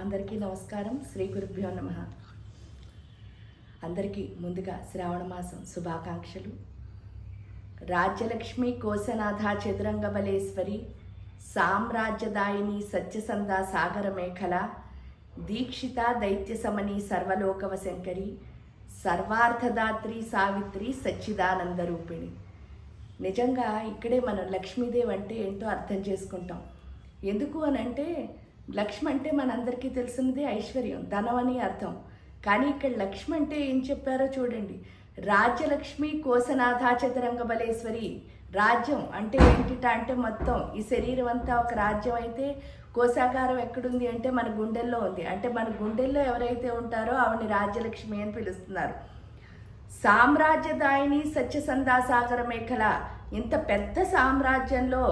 అందరికీ నమస్కారం. శ్రీ గురుభ్యో నమ. అందరికీ ముందుగా శ్రావణ మాసం శుభాకాంక్షలు. రాజ్యలక్ష్మి కోశనాథ చతురంగ బలేశ్వరి సామ్రాజ్యదాయిని సత్యసంధ సాగర మేఖల దీక్షిత దైత్య సమని సర్వలోకవ శంకరి సర్వార్థదాత్రి సావిత్రి సచ్చిదానంద రూపిణి. నిజంగా ఇక్కడే మనం లక్ష్మీదేవి అంటే ఏంటో అర్థం చేసుకుంటాం. ఎందుకు అని అంటే లక్ష్మి అంటే మనందరికీ తెలిసినది ఐశ్వర్యం ధనం అని అర్థం. కానీ ఇక్కడ లక్ష్మి అంటే ఏం చెప్పారో చూడండి. రాజ్యలక్ష్మి కోసనాథా చతురంగ బలేశ్వరి. రాజ్యం అంటే ఏంటిట అంటే మొత్తం ఈ శరీరం అంతా ఒక రాజ్యం అయితే కోశాగారం ఎక్కడుంది అంటే మన గుండెల్లో ఉంది. అంటే మన గుండెల్లో ఎవరైతే ఉంటారో ఆవిని రాజ్యలక్ష్మి అని పిలుస్తున్నారు. సామ్రాజ్యదాయిని సత్యసంధాసాగర మేఖల ఇంత పెద్ద సామ్రాజ్యంలో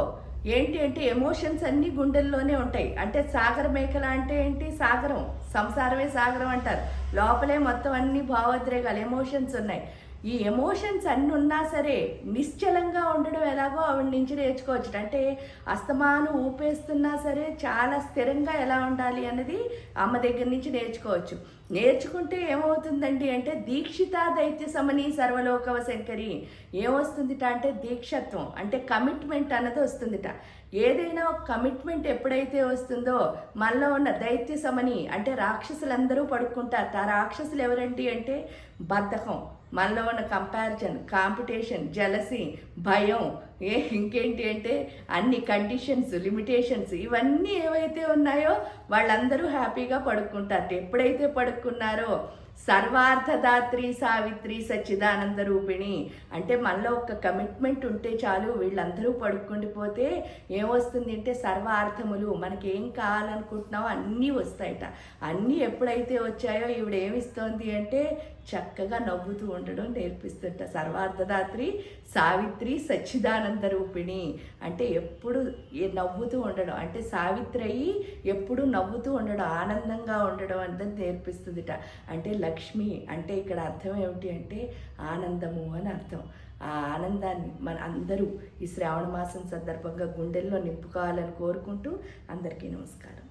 ఏంటి అంటే ఎమోషన్స్ అన్నీ గుండెల్లోనే ఉంటాయి. అంటే సాగర మేకల అంటే ఏంటి? సాగరం. సంసారమే సాగరం అంటారు. లోపలే మొత్తం అన్ని భావోద్రేకాలు ఎమోషన్స్ ఉన్నాయి. ఈ ఎమోషన్స్ అన్ని ఉన్నా సరే నిశ్చలంగా ఉండడం ఎలాగో ఆవిడ నుంచి నేర్చుకోవచ్చు. అంటే అస్తమానం ఊపేస్తున్నా సరే చాలా స్థిరంగా ఎలా ఉండాలి అన్నది అమ్మ దగ్గర నుంచి నేర్చుకోవచ్చు. నేర్చుకుంటే ఏమవుతుందండి అంటే దీక్షిత దైత్య సమని సర్వలోకవ శంకరి ఏమొస్తుందిట అంటే దీక్షత్వం అంటే కమిట్మెంట్ అన్నది వస్తుందిట. ఏదైనా ఒక కమిట్మెంట్ ఎప్పుడైతే వస్తుందో మనలో ఉన్న దైత్య సమని అంటే రాక్షసులందరూ పడుకుంటారు. ఆ రాక్షసులు ఎవరండి అంటే బద్ధకం. మనలో ఉన్న కంపారిజన్ కాంపిటీషన్ జలసి భయం ఏ ఇంకేంటి అంటే అన్ని కండిషన్స్ లిమిటేషన్స్ ఇవన్నీ ఏవైతే ఉన్నాయో వాళ్ళందరూ హ్యాపీగా పడుకుంటారు. ఎప్పుడైతే పడుకున్నారో సర్వార్థదాత్రి సావిత్రి సచ్చిదానంద రూపిణి అంటే మనలో ఒక కమిట్మెంట్ ఉంటే చాలు వీళ్ళందరూ పడుకుండిపోతే ఏమొస్తుంది అంటే సర్వార్థములు మనకి ఏం కావాలనుకుంటున్నామో అన్నీ వస్తాయట. అన్నీ ఎప్పుడైతే వచ్చాయో ఈవిడ ఏమిస్తోంది అంటే చక్కగా నవ్వుతూ ఉండడం నేర్పిస్తుంట. సర్వార్థదాత్రి సావిత్రి సచ్చిదానంద రూపిణి. అంటే ఎప్పుడు ఏ- నవ్వుతూ ఉండడం. అంటే సావిత్రి అయ్యి ఎప్పుడు నవ్వుతూ ఉండడం ఆనందంగా ఉండడం అనేది నేర్పిస్తుందిట. అంటే లక్ష్మి అంటే ఇక్కడ అర్థం ఏమిటి అంటే ఆనందము అని అర్థం. ఆ ఆనందాన్ని మన అందరూ ఈ శ్రావణ మాసం సందర్భంగా గుండెల్లో నింపుకోవాలని కోరుకుంటూ అందరికీ నమస్కారం.